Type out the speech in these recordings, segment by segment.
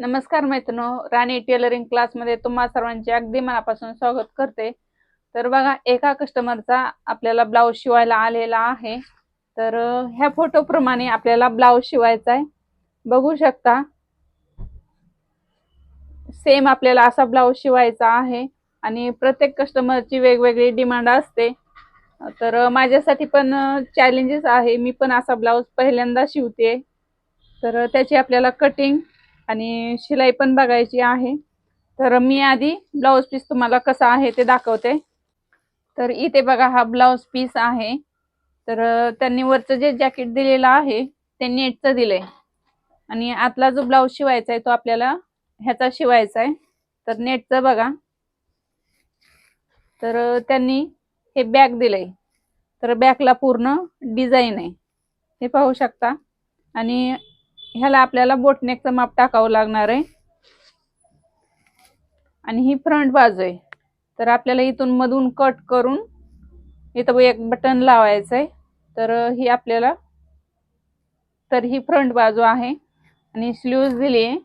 नमस्कार मैत्रिनो राणी टेलरिंग क्लासमध्ये तुम्हा सर्वांचे अगदी मनापासून स्वागत करते. तर बघा एका कस्टमरचा आपल्याला ब्लाऊज शिवायला आलेला आहे. तर ह्या फोटोप्रमाणे आपल्याला ब्लाऊज शिवायचा आहे. बघू शकता. सेम आपल्याला असा ब्लाऊज शिवायचा आहे. आणि प्रत्येक कस्टमरची वेगवेगळी डिमांड असते. तर माझ्यासाठी पण चॅलेंजेस आहे. मी पण असा ब्लाऊज पहिल्यांदा शिवते तर त्याची आपल्याला कटिंग आणि शिलाई पण बघायची आहे. तर मी आधी ब्लाऊज पीस तुम्हाला कसा आहे ते दाखवते. तर इथे बघा हा ब्लाऊज पीस आहे. तर त्यांनी वरचं जे जॅकेट दिलेलं आहे ते नेटचं दिलंय. आणि आतला जो ब्लाऊज शिवायचा आहे तो आपल्याला ह्याचा शिवायचा आहे. तर नेटचं बघा. तर त्यांनी हे बॅग दिलंय. तर बॅगला पूर्ण डिझाईन आहे. हे पाहू शकता. आणि ह्याला आपल्याला बोटनेकचं माप टाकावं लागणार आहे. आणि ही फ्रंट बाजू आहे. तर आपल्याला इथून मधून कट करून इथं एक बटन लावायचं आहे. तर ही आपल्याला तर ही फ्रंट बाजू आहे. आणि स्लीव्ज दिली आहे.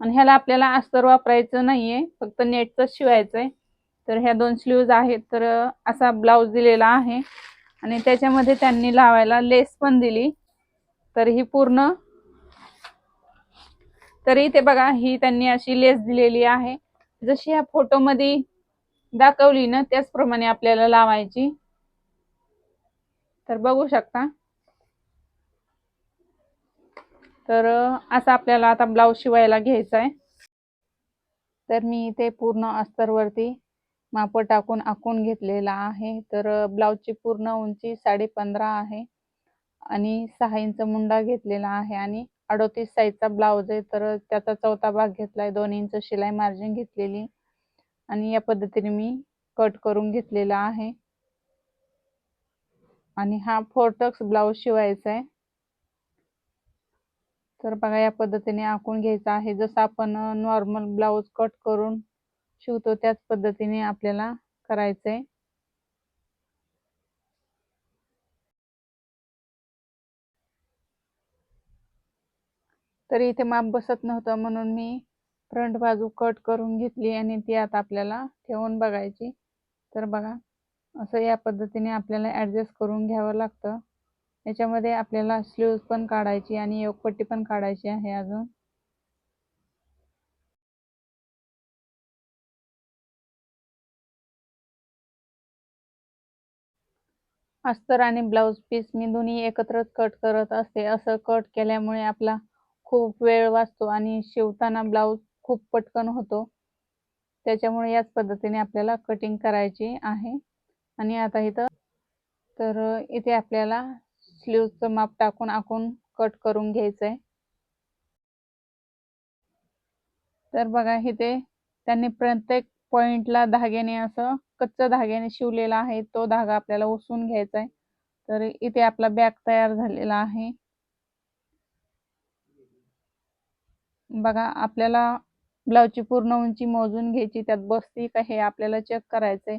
आणि ह्याला आपल्याला अस्तर वापरायचं नाही आहे फक्त नेटचंच शिवायचं आहे. तर ह्या दोन स्लीव्ज आहेत तर असा ब्लाऊज दिलेला आहे. आणि त्याच्यामध्ये त्यांनी लावायला लेस पण दिली. तर ही पूर्ण. तर इथे बघा ही त्यांनी अशी लेस दिलेली आहे. जशी ह्या फोटोमध्ये दाखवली ना त्याचप्रमाणे आपल्याला लावायची. तर बघू शकता. तर असा आपल्याला आता ब्लाऊज शिवायला घ्यायचा आहे तर मी इथे पूर्ण अस्तरवरती माप टाकून आखून घेतलेला आहे. तर ब्लाऊजची पूर्ण उंची साडे पंधरा आहे. आणि सहा इंच मुंडा घेतलेला आहे आणि अडोतीस साईजचा ब्लाऊज आहे. तर त्याचा चौथा भाग घेतलाय. दोन इंच शिलाई मार्जिन घेतलेली आणि या पद्धतीने मी कट करून घेतलेला आहे. आणि हा फोर्टक्स ब्लाऊज शिवायचा आहे. तर बघा या पद्धतीने आखून घ्यायचा आहे. जसं आपण नॉर्मल ब्लाऊज कट करून शिवतो त्याच पद्धतीने आपल्याला करायचंय. तरी इथे माप बसत नव्हतं म्हणून मी फ्रंट बाजू कट करून घेतली आणि ती आता आपल्याला ठेवून बघायची. तर बघा असं या पद्धतीने आपल्याला ॲडजस्ट करून घ्यावं लागतं. याच्यामध्ये आपल्याला स्लीव्ज पण काढायची आणि योगपट्टी पण काढायची आहे अजून. अस्तर आणि ब्लाऊज पीस मी दोन्ही एकत्रच कट करत असते. असं कट केल्यामुळे आपला खूप वेळ वाचतो आणि शिवताना ब्लाऊज खूप पटकन होतो. त्याच्यामुळे याच पद्धतीने आपल्याला कटिंग करायची आहे. आणि आता इथं तर इथे आपल्याला स्लीवचं माप टाकून आखून कट करून घ्यायचं आहे तर बघा इथे त्यांनी प्रत्येक पॉइंटला धाग्याने असं कच्चा धाग्याने शिवलेला आहे. तो धागा आपल्याला उसून घ्यायचा आहे तर इथे आपला बॅग तयार झालेला आहे. बघा आपल्याला ब्लाऊजची पूर्ण उंची मोजून घ्यायची त्यात बसती का हे आपल्याला चेक करायचंय.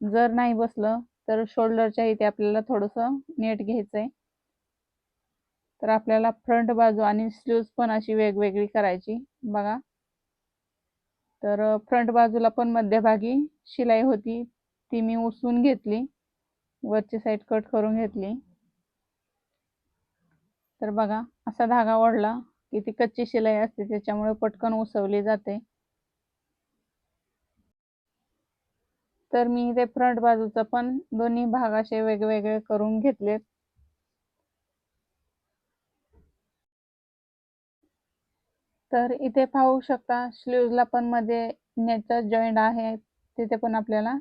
जर नाही बसलं तर शोल्डरच्या इथे आपल्याला थोडंसं नेट घ्यायचंय. तर आपल्याला फ्रंट बाजू आणि स्लीव्ज पण अशी वेगवेगळी करायची बघा. तर फ्रंट बाजूला पण मध्यभागी शिलाई होती ती मी उसून घेतली वरची साईड कट करून घेतली. तर बघा असा धागा ओढला. की ती कच्ची शिलाई असते त्याच्यामुळे पटकन उसवली जाते. तर मी इथे फ्रंट बाजूचा पण दोन्ही भाग असे वेगवेगळे करून घेतलेत. तर इथे पाहू शकता स्लीवला पण मध्ये नेटचा जॉईंट आहे. तिथे पण आपल्याला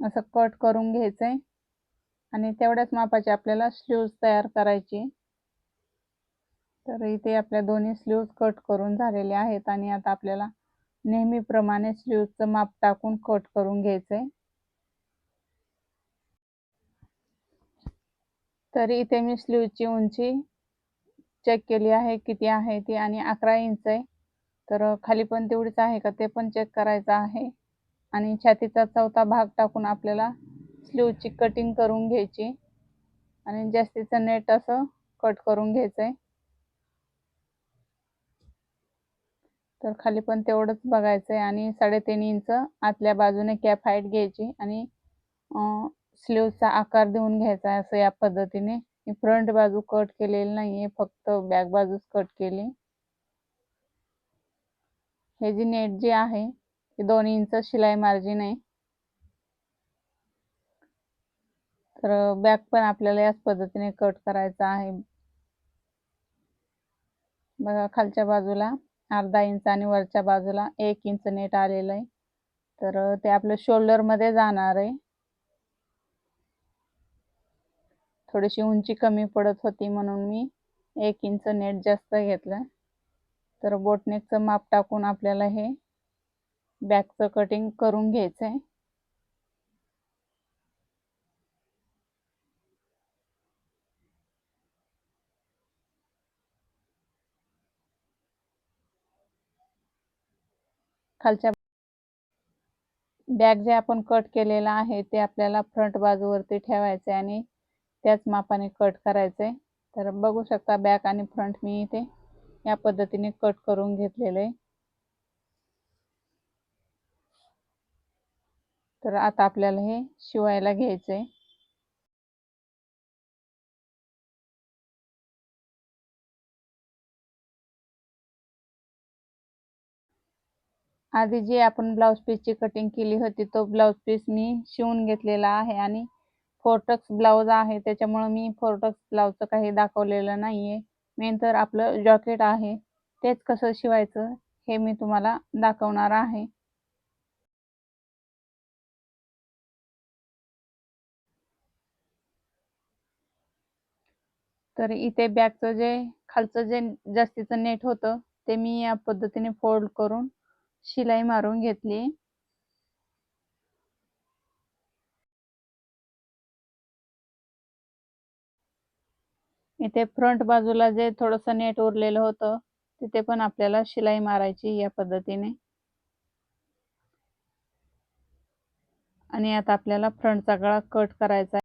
असं कट करून घ्यायचंय. आणि तेवढ्याच मापाची आपल्याला स्लीव्ज तयार करायची. तर इथे आपल्या दोन्ही स्लीव्ज कट करून झालेले आहेत आणि आता आपल्याला नेहमीप्रमाणे स्लीव्जचं माप टाकून कट करून घ्यायचं आहे तर इथे मी स्लीवची उंची चेक केली आहे किती आहे ती आणि अकरा इंच आहे. तर खाली पण तेवढीच आहे का ते पण चेक करायचं आहे. आणि छातीचा चौथा भाग टाकून आपल्याला स्लीवची कटिंग करून घ्यायची. आणि जास्तीचं नेट असं कट करून घ्यायचं आहे तर खाली पण तेवढंच बघायचं आहे आणि साडेतीन इंच आतल्या बाजूने कॅप हाईट घ्यायची आणि स्लीवचा आकार देऊन घ्यायचा आहे असं या पद्धतीने. मी फ्रंट बाजू कट केलेली नाहीये फक्त बॅक बाजूच कट केली. हे जी नेट जी आहे ती दोन इंच शिलाई मार्जिन आहे. तर बॅक पण आपल्याला याच पद्धतीने कट करायचा आहे. बघा खालच्या बाजूला. अर्धा इंच आणि वरच्या बाजूला एक इंच नेट आलेलं आहे. तर ते आपलं शोल्डरमध्ये जाणार आहे. थोडीशी उंची कमी पडत होती म्हणून मी एक इंच नेट जास्त घेतलं. तर बोटनेकचं माप टाकून आपल्याला हे बॅकचं कटिंग करून घ्यायचं आहे खालच्या बॅग जे आपण कट केलेला आहे ते आपल्याला फ्रंट बाजूवरती ठेवायचे आणि त्याच मापाने कट करायचे तर बघू शकता बॅक आणि फ्रंट मी इथे या पद्धतीने कट करून घेतलेले तर आता आपल्याला हे शिवायला घ्यायचंय. आधी जे आपण ब्लाऊज पीसची कटिंग केली होती तो ब्लाऊज पीस मी शिवून घेतलेला आहे आणि फोर्टक्स ब्लाऊज आहे. त्याच्यामुळं मी फोर्टक्स ब्लाऊजचं काही दाखवलेलं नाहीये. मेन तर आपलं जॉकेट आहे. तेच कसं शिवायचं हे मी तुम्हाला दाखवणार आहे. तर इथे बॅगचं जे खालचं जे जास्तीचं नेट होतं ते मी या पद्धतीने फोल्ड करून शिलाई मारून घेतली. इथे फ्रंट बाजूला जे थोडस नेट उरलेलं होतं तिथे पण आपल्याला शिलाई मारायची या पद्धतीने. आणि आता आपल्याला फ्रंटचा गळा कट करायचा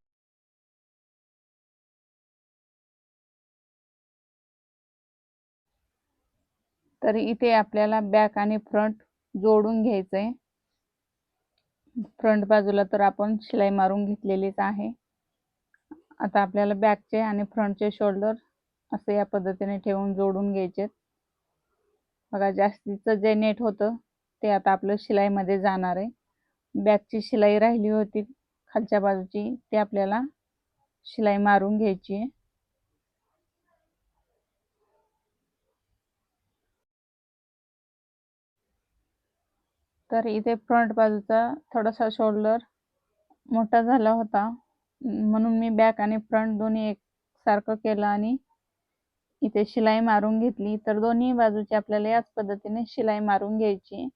तर इथे आपल्याला बॅक आणि फ्रंट जोडून घ्यायचंय. फ्रंट बाजूला तर आपण शिलाई मारून घेतलेलीच आहे. आता आपल्याला बॅकचे आणि फ्रंटचे शोल्डर असे या पद्धतीने ठेवून जोडून घ्यायचे. बघा जास्तीचं जे नेट होतं ते आता आपलं शिलाईमध्ये जाणार आहे. बॅकची शिलाई राहिली होती खालच्या बाजूची ती आपल्याला शिलाई मारून घ्यायची आहे. तर इथे फ्रंट बाजूचा थोडासा शोल्डर मोठा झाला होता. म्हणून मी बॅक आणि फ्रंट दोन्ही एक सारखं केलं आणि इथे शिलाई मारून घेतली. तर दोन्ही बाजूची आपल्याला याच पद्धतीने शिलाई मारून घ्यायची.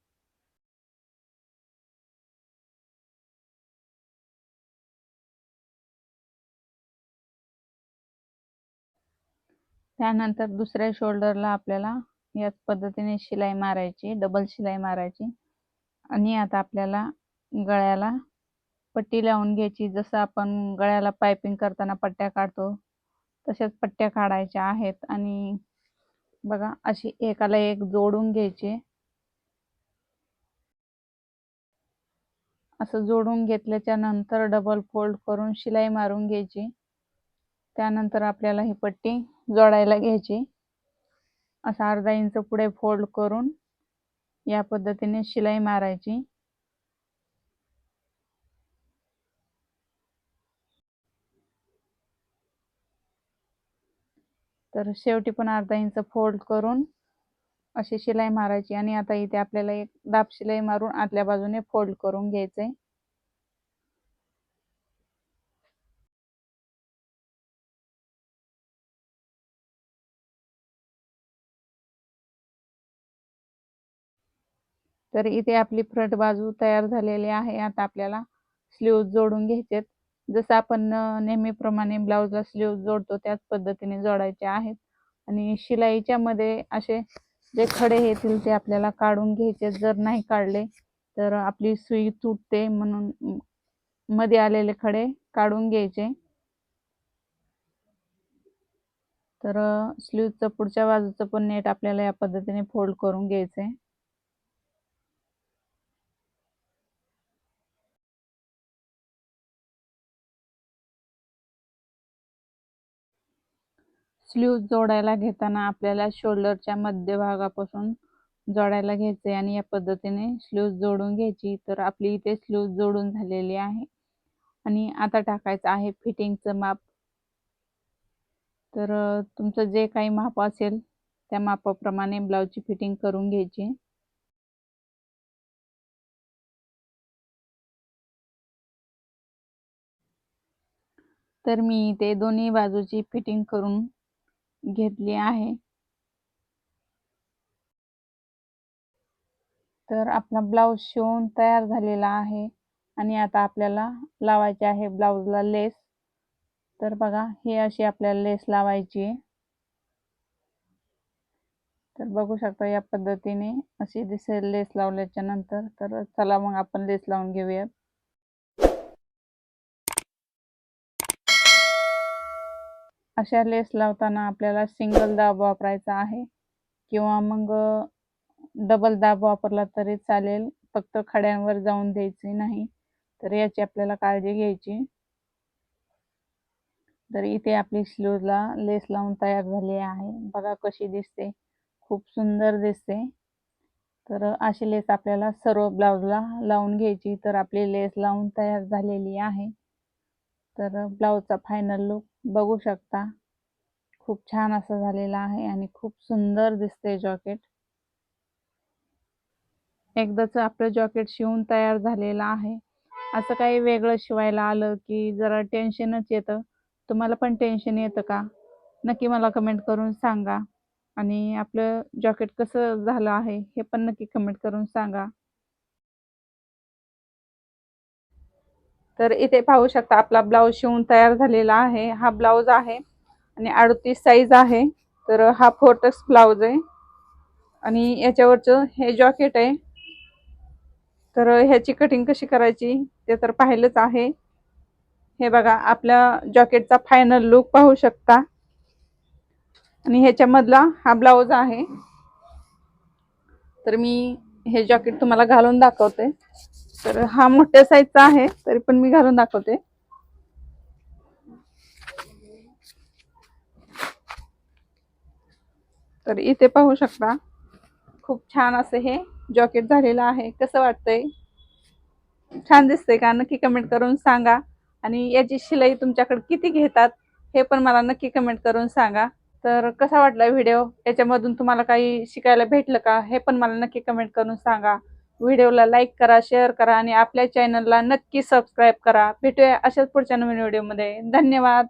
त्यानंतर दुसऱ्या शोल्डरला आपल्याला याच पद्धतीने शिलाई मारायची डबल शिलाई मारायची. आणि आता आपल्याला गळ्याला पट्टी लावून घ्यायची. जसं आपण गळ्याला पायपिंग करताना पट्ट्या काढतो तशाच पट्ट्या काढायच्या आहेत. आणि बघा अशी एकाला एक जोडून घ्यायची. असं जोडून घेतल्याच्या नंतर डबल फोल्ड करून शिलाई मारून घ्यायची. त्यानंतर आपल्याला ही पट्टी जोडायला घ्यायची. असं अर्धा इंच पुढे फोल्ड करून या पद्धतीने शिलाई मारायची. तर शेवटी पण अर्धा इंच फोल्ड करून अशी शिलाई मारायची आणि आता इथे आपल्याला एक दाब शिलाई मारून आतल्या बाजूने फोल्ड करून घ्यायचे तर इथे आपली फ्रंट बाजू तयार झालेली आहे. आता आपल्याला स्लीव्ह जोडून घ्यायचे जसं आपण नेहमीप्रमाणे ब्लाऊजला स्लीव जोडतो त्याच पद्धतीने जोडायचे आहेत. आणि शिलाईच्या मध्ये असे जे खडे येतील ते आपल्याला काढून घ्यायचे जर नाही काढले तर आपली सुई तुटते म्हणून मध्ये आलेले खडे काढून घ्यायचे. तर स्लीवचं पुढच्या बाजूचं पण नेट आपल्याला या पद्धतीने फोल्ड करून घ्यायचंय. स्लीव जोडायला घेताना आपल्याला शोल्डरच्या मध्यभागापासून जोडायला घ्यायचे आणि या पद्धतीने स्लीव जोडून घ्यायची. तर आपली इथे स्लीव जोडून झालेली आहे. आणि आता टाकायचं आहे फिटिंगचं माप. तर तुमचं जे काही माप असेल त्या मापाप्रमाणे ब्लाऊजची फिटिंग करून घ्यायची. तर मी इथे दोन्ही बाजूची फिटिंग करून घेतली आहे. तर आपला ब्लाऊज शिवून तयार झालेला आहे आणि आता आपल्याला लावायचे आहे ब्लाऊजला लेस तर बघा हे अशी आपल्याला लेस लावायची आहे. तर बघू शकता या पद्धतीने अशी दिसेल लेस लावल्याच्या नंतर. तर चला मग आपण लेस लावून घेऊयात. अशा लेस लावताना आपल्याला सिंगल दाब वापरायचा आहे. किंवा मग डबल दाब वापरला तरी चालेल. फक्त खड्यांवर जाऊन द्यायचे नाही. तर याची आपल्याला काळजी घ्यायची. तर इथे आपली स्लीवला लेस लावून तयार झाली आहे. बघा कशी दिसते. खूप सुंदर दिसते. तर अशी लेस आपल्याला सर्व ब्लाऊजला लावून घ्यायची. तर आपली लेस लावून तयार झालेली आहे. तर ब्लाऊजचा फायनल लुक बघू शकता. खूप छान असं झालेला आहे आणि खूप सुंदर दिसते जॉकेट. एकदाच आपलं जॉकेट शिवून तयार झालेलं आहे. असं काही वेगळं शिवायला आलं की जरा टेन्शनच येतं. तुम्हाला पण टेन्शन येतं का? नक्की मला कमेंट करून सांगा. आणि आपलं जॉकेट कसं झालं आहे हे पण नक्की कमेंट करून सांगा. तर इथे पाहू शकता आपला ब्लाऊज शिवून तयार झालेला आहे. हा ब्लाऊज आहे आणि अडतीस साईज आहे. तर हा फोर्टक्स ब्लाऊज आहे. आणि याच्यावरचं हे जॉकेट आहे. तर ह्याची कटिंग कशी करायची ते तर पाहिलंच आहे. हे बघा आपल्या जॉकेटचा फायनल लुक पाहू शकता. आणि ह्याच्यामधला हा ब्लाऊज आहे. तर मी हे जॉकेट तुम्हाला घालून दाखवते. तर हा मोठ्या साईजचा आहे तरी पण मी घालून दाखवते. तर इथे पाहू शकता खूप छान असं हे जॉकेट झालेलं आहे. कसं वाटतंय? छान दिसतंय का? नक्की कमेंट करून सांगा. आणि याची शिलाई तुमच्याकडे किती घेतात हे पण मला नक्की कमेंट करून सांगा. तर कसा वाटला व्हिडिओ याच्यामधून तुम्हाला काही शिकायला भेटलं का? हे पण मला नक्की कमेंट करून सांगा. व्हिडिओला लाईक करा शेअर करा आणि आपल्या चॅनलला नक्की सबस्क्राईब करा. भेटूया अशाच पुढच्या नवीन व्हिडिओमध्ये. धन्यवाद.